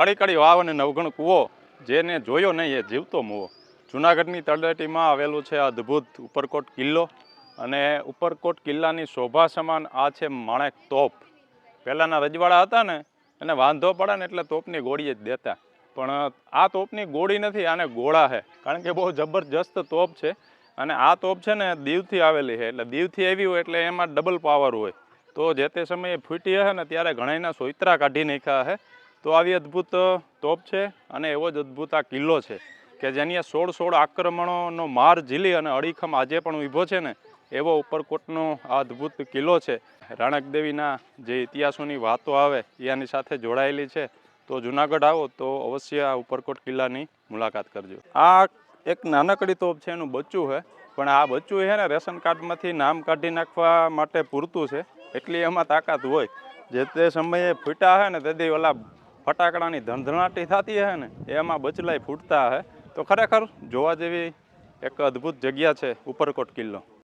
અડીકડી વાવ અને નવગણ કૂવો, જેને જોયો નહીં એ જીવતો મૂવો. જુનાગઢની તળેટીમાં આવેલું છે અદ્ભુત ઉપરકોટ કિલ્લો અને ઉપરકોટ કિલ્લાની શોભા સમાન આ છે માણેક તોપ. પહેલાંના રજવાડા હતા ને, એને વાંધો પડે ને એટલે તોપની ગોળી જ દેતા. પણ આ તોપની ગોળી નથી, આને ગોળા છે કારણ કે બહુ જબરજસ્ત તોપ છે અને આ તોપ છે ને દીવથી આવેલી છે એટલે દીવથી આવી હોય એટલે એમાં ડબલ પાવર હોય. તો જે તે સમયે ફૂટી હશે ને ત્યારે ઘણાના સોયત્રા કાઢી નાખ્યા છે તો આવી અદ્ભુત તોપ છે અને એવો જ અદ્ભુત આ કિલ્લો છે કે જેની આ સોળ સોળ આક્રમણોનો માર ઝીલી અને અડીખમ આજે પણ ઊભો છે ને, એવો ઉપરકોટનો આ અદ્ભુત કિલ્લો છે. રાણકદેવીના જે ઇતિહાસોની વાતો આવે એની સાથે જોડાયેલી છે. તો જુનાગઢ આવો તો અવશ્ય આ ઉપરકોટ કિલ્લાની મુલાકાત કરજો. આ એક નાનકડી તોપ છે, એનું બચ્ચું છે પણ આ બચ્ચું છે ને રેશન કાર્ડમાંથી નામ કાઢી નાખવા માટે પૂરતું છે. એટલી એમાં તાકાત હોય. જે તે સમયે ફૂટા હે ને તેથી ઓલા ફટાકડાની ધંધણાટી થતી હે ને, એમાં બચલાઈ ફૂટતા હે. તો ખરેખર જોવા જેવી એક અદ્ભુત જગ્યા છે ઉપરકોટ કિલ્લો.